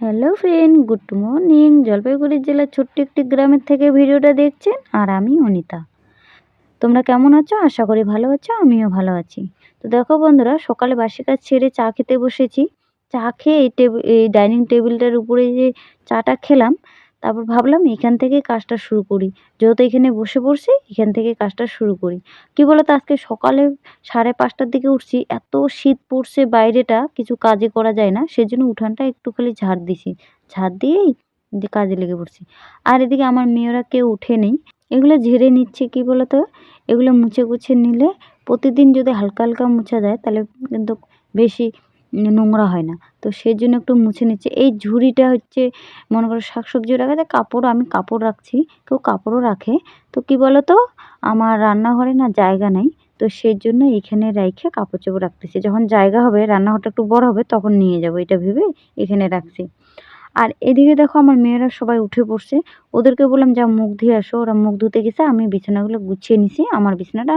Hello friend good morning Jalpaiguri জেলার ছোট্ট একটি গ্রামের থেকে ভিডিওটা দেখছেন আর আমি অনিতা। তোমরা কেমন আছো? আশা করি ভালো আছো, আমিও ভালো আছি। তো দেখো বন্ধুরা, সকালে বাসি কাজ ছেড়ে চা খেতে বসেছি। চা খেয়ে এই টেবিল এই ডাইনিং টেবিলটার উপরে যে চাটা খেলাম তারপর ভাবলাম এখান থেকে কাজটা শুরু করি। যেহেতু এখানে বসে পড়ছি, এখান থেকে কাজটা শুরু করি। কি বলতো, আজকে সকালে সাড়ে পাঁচটার দিকে উঠছি, এত শীত পড়ছে বাইরেটা, কিছু কাজে করা যায় না, সেজন্য উঠানটা একটু খালি ঝাড় দিছি। ঝাড় দিয়েই যে কাজে লেগে পড়ছি। আর এদিকে আমার মেয়েরা কেউ উঠে নেই। এগুলো ঝেড়ে নিচ্ছে কি বলতো, এগুলো মুছে গুছে নিলে প্রতিদিন যদি হালকা হালকা মুছা যায়, তাহলে কিন্তু বেশি নোংরা হয় না। তো সেই জন্য একটু মুছে নিচ্ছে। এই ঝুড়িটা হচ্ছে, মনে করো শাক সবজিও রাখা যায় কাপড়, আমি কাপড় রাখছি, কেউ কাপড়ও রাখে। তো কি বলো তো আমার রান্নাঘরে না জায়গা নেই। তো সেই জন্য এখানে রেখে কাপড় চোপড় রাখতেছি। যখন জায়গা হবে, রান্নাঘরটা একটু বড় হবে, তখন নিয়ে যাব, এটা ভেবে এখানে রাখছি। আর এদিকে দেখো আমার মেয়েরা সবাই উঠে পড়ছে। ওদেরকে বললাম যা মুখ ধুয়ে আসো। ওরা মুখ ধুতে গেছে। আমি বিছানাগুলো গুছিয়ে নিছি। আমার বিছানাটা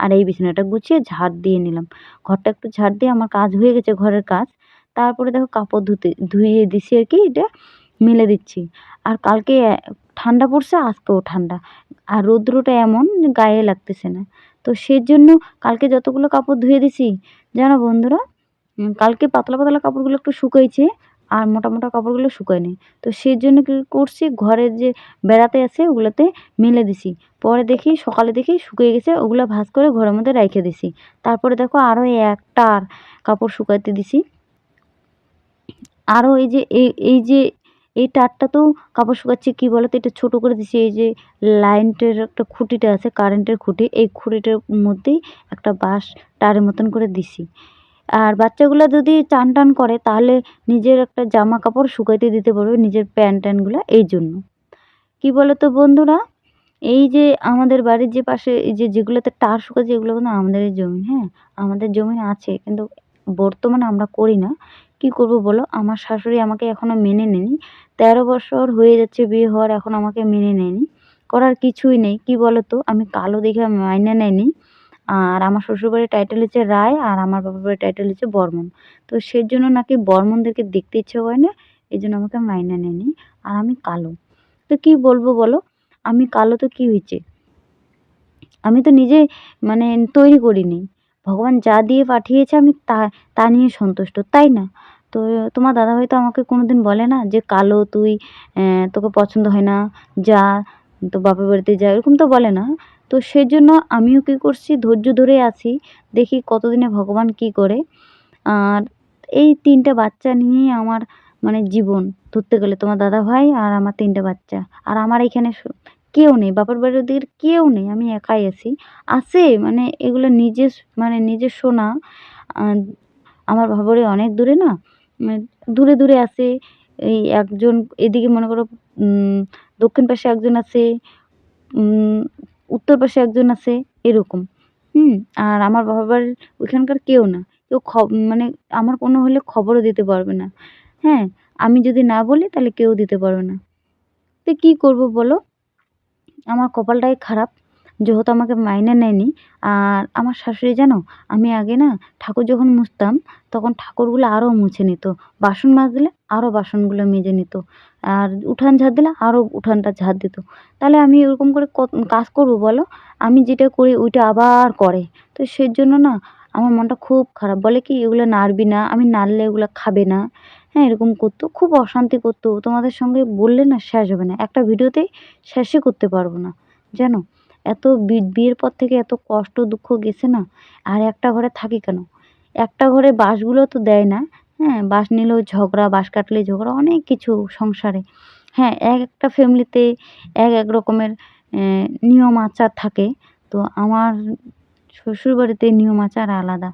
আর এই বিছানাটা গুছিয়ে ঝাড় দিয়ে নিলাম। ঘরটা একটু ঝাড় দিয়ে আমার কাজ হয়ে গেছে, ঘরের কাজ। তারপরে দেখো কাপড় ধুতে, ধুয়ে দিছি আর কি, এটা মেলে দিচ্ছি। আর কালকে ঠান্ডা পড়ছে, আজকেও ঠান্ডা। আর রৌদ্রটা এমন গায়ে লাগতেছে না। তো সেজন্য কালকে যতগুলো কাপড় ধুয়ে দিছি, জানো বন্ধুরা কালকে পাতলা পাতলা কাপড়গুলো একটু শুকাইছে। আর মোটা মোটা কাপড়গুলো শুকায়নি তো সেই জন্য কী করছি, ঘরের যে বেড়াতে আছে ওগুলোতে মেলে দিছি। পরে দেখি, সকালে দেখি শুকিয়ে গেছে, ওগুলো ভাঁজ করে ঘরের মধ্যে রেখে দিছি। তারপরে দেখো আরও একটা কাপড় শুকাইতে দিছি। আরও এই যে এই যে, এই তারটাতেও কাপড় শুকাচ্ছি কী বলো তো এটা ছোটো করে দিছি, এই যে লাইনটার একটা খুঁটিটা আছে, কারেন্টের খুঁটি, এই খুঁটিটার মধ্যেই একটা বাঁশ তারের মতন করে দিছি। আর বাচ্চাগুলো যদি চান টান করে, তাহলে নিজের একটা জামা কাপড় শুকাইতে দিতে পারবে নিজের প্যান্ট ট্যান্টগুলো এই জন্য। কী বলো তো বন্ধুরা? এই যে আমাদের বাড়ির যে পাশে, এই যে যেগুলোতে টার শুকাচ্ছে, এগুলো কিন্তু আমাদের জমি হ্যাঁ? আমাদের জমি আছে, কিন্তু বর্তমানে আমরা করি না। কি করব বলো? আমার শাশুড়ি আমাকে এখনও মেনে নেয়নি। তেরো বছর হয়ে যাচ্ছে বিয়ে হওয়ার, এখন আমাকে মেনে নেয়নি। করার কিছুই নেই। কি বলো তো আমি কালো দেখে মাইনে নেয়নি। আর আমার শ্বশুরবাড়ির টাইটেল হচ্ছে রায় আর আমার বাবার বাড়ির টাইটেল হচ্ছে বর্মন। তো সেই জন্য নাকি বর্মনদেরকে দেখতে ইচ্ছে করে না এই জন্য আমাকে মাইনে নেয়নি আর আমি কালো। তো কি বলব বলো? আমি কালো তো কি হয়েছে? আমি তো নিজে মানে তৈরি করিনি। ভগবান যা দিয়ে পাঠিয়েছে আমি তা তা নিয়ে সন্তুষ্ট, তাই না? তো তোমার দাদা হয়তো আমাকে কোনো দিন বলে না যে কালো তুই তোকে পছন্দ হয় না, যা তো বাপের বাড়িতে যা, এরকম তো বলে না। তো সেজন্য আমিও কী করছি, ধৈর্য ধরে আছি, দেখি কতদিনে ভগবান কী করে। আর এই তিনটে বাচ্চা নিয়েই আমার মানে জীবন। ধরতে গেলে তোমার দাদা ভাই আর আমার তিনটে বাচ্চা। আর আমার এখানে কেউ নেই, বাপের বাড়ির ওদিকে কেউ নেই, আমি একাই আছি। আছে মানে এগুলো নিজে মানে নিজস্ব না আমার বাড়ি অনেক দূরে না মানে দূরে দূরে আছে। এই একজন, এদিকে মনে করো দক্ষিণ পাশে একজন আছে। উত্তর পাশে একজন আছে, এরকম। হুম, আর আমার বাবার বাড়ির ওইখানকার কেউ না। কেউ মানে আমার কোনো হলে খবরও দিতে পারবে না। হ্যাঁ আমি যদি না বলি তাহলে কেউ দিতে পারবে না। তো কী করব বলো? আমার কপালটাই খারাপ। যেহেতু আমাকে মাইনে নেয়নি, আর আমার শাশুড়ি জানো, আমি আগে না ঠাকুর যখন মুছতাম, তখন ঠাকুরগুলো আরও মুছে নিত। বাসন মাজলে আরও বাসনগুলো মেজে নিত। আর উঠান ঝাড় দিলে আরও উঠানটা ঝাড় দিত। তাহলে আমি ওরকম করে কাজ করব বলো? আমি যেটা করি ওইটা আবার করে। তো সেই জন্য না আমার মনটা খুব খারাপ। বলে কি, এগুলো নাড়বি না, আমি নাড়লে এগুলো খাবে না। হ্যাঁ এরকম করতো। খুব অশান্তি করতো। তোমাদের সঙ্গে বললে না শেষ হবে না। একটা ভিডিওতেই শেষই করতে পারব না। জানো? এত বিয়ের পর থেকে এত কষ্ট, দুঃখ গেছে না? আর একটা ঘরে থাকি কেন? একটা ঘরে বাঁশগুলো তো দেয় না হ্যাঁ? বাঁশ নিলেও ঝগড়া বাঁশ কাটলে ঝগড়া, অনেক কিছু সংসারে। হ্যাঁ এক একটা ফ্যামিলিতে এক এক রকমের নিয়ম আচার থাকে। তো আমার শ্বশুরবাড়িতে নিয়ম আচার আলাদা।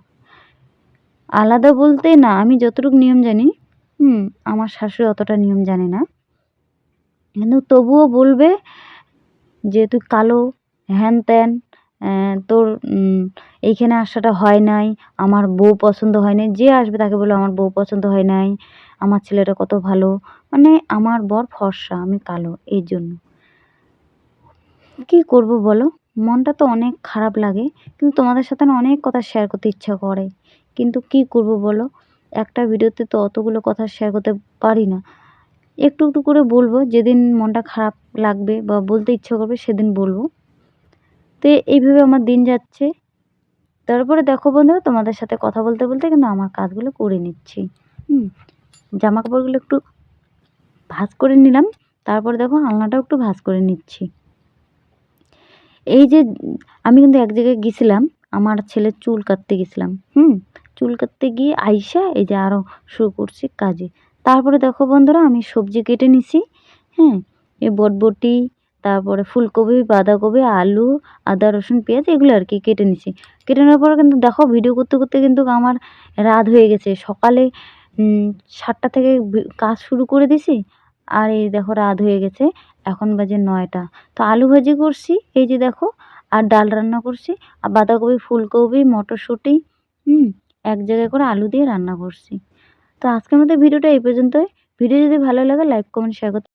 আলাদা বলতে না, আমি যতটুকু নিয়ম জানি, হুম, আমার শাশুড়ি অতটা নিয়ম জানে না। কিন্তু তবুও বলবে যে, তুই কালো হ্যান ত্যান তোর এইখানে আসাটা হয় নাই, আমার বউ পছন্দ হয় নাই, যে আসবে তাকে বলবে আমার বউ পছন্দ হয় নাই, আমার ছেলেটা কত ভালো মানে আমার বর ফর্সা, আমি কালো, এই জন্য। কী করব বলো? মনটা তো অনেক খারাপ লাগে, কিন্তু তোমাদের সাথে না অনেক কথা শেয়ার করতে ইচ্ছা করে, কিন্তু কী করব বলো? একটা ভিডিওতে তো অতগুলো কথা শেয়ার করতে পারি না। একটু একটু করে বলব, যেদিন মনটা খারাপ লাগবে বা বলতে ইচ্ছা করবে সেদিন বলব। তো এইভাবে আমার দিন যাচ্ছে। তারপরে দেখো বন্ধুরা, তোমাদের সাথে কথা বলতে বলতে কিন্তু আমার কাজগুলো করে নিচ্ছি। হুম জামা কাপড়গুলো একটু ভাঁজ করে নিলাম। তারপরে দেখো আলনাটাও একটু ভাঁজ করে নিচ্ছি। এই যে আমি কিন্তু এক জায়গায় গেছিলাম, আমার ছেলের চুল কাটতে গেছিলাম। হুম, চুল কাটতে গিয়ে আইসা এই যে আরও শুরু করছি কাজে। তারপরে দেখো বন্ধুরা, আমি সবজি কেটে নিছি। হ্যাঁ এই বটবটি তারপরে ফুলকপি, বাঁধাকপি, আলু, আদা, রসুন, পেঁয়াজ এগুলো আর কি কেটে নিছি। কেটে নেওয়ার পরে কিন্তু দেখো ভিডিও করতে করতে কিন্তু আমার রাত হয়ে গেছে। সকালে সাতটা থেকে কাজ শুরু করে দিছি আর এই দেখো রাত হয়ে গেছে। এখন বাজে নয়টা। তো আলু ভাজি করছি, এই যে দেখো, আর ডাল রান্না করছি, আর বাঁধাকপি, ফুলকপি, মটরশুঁটি, হুম, এক জায়গায় করে আলু দিয়ে রান্না করছি। তো আজকের মতো ভিডিওটা এই পর্যন্তই। ভিডিও যদি ভালো লাগে লাইক কমেন্ট শেয়ার করতে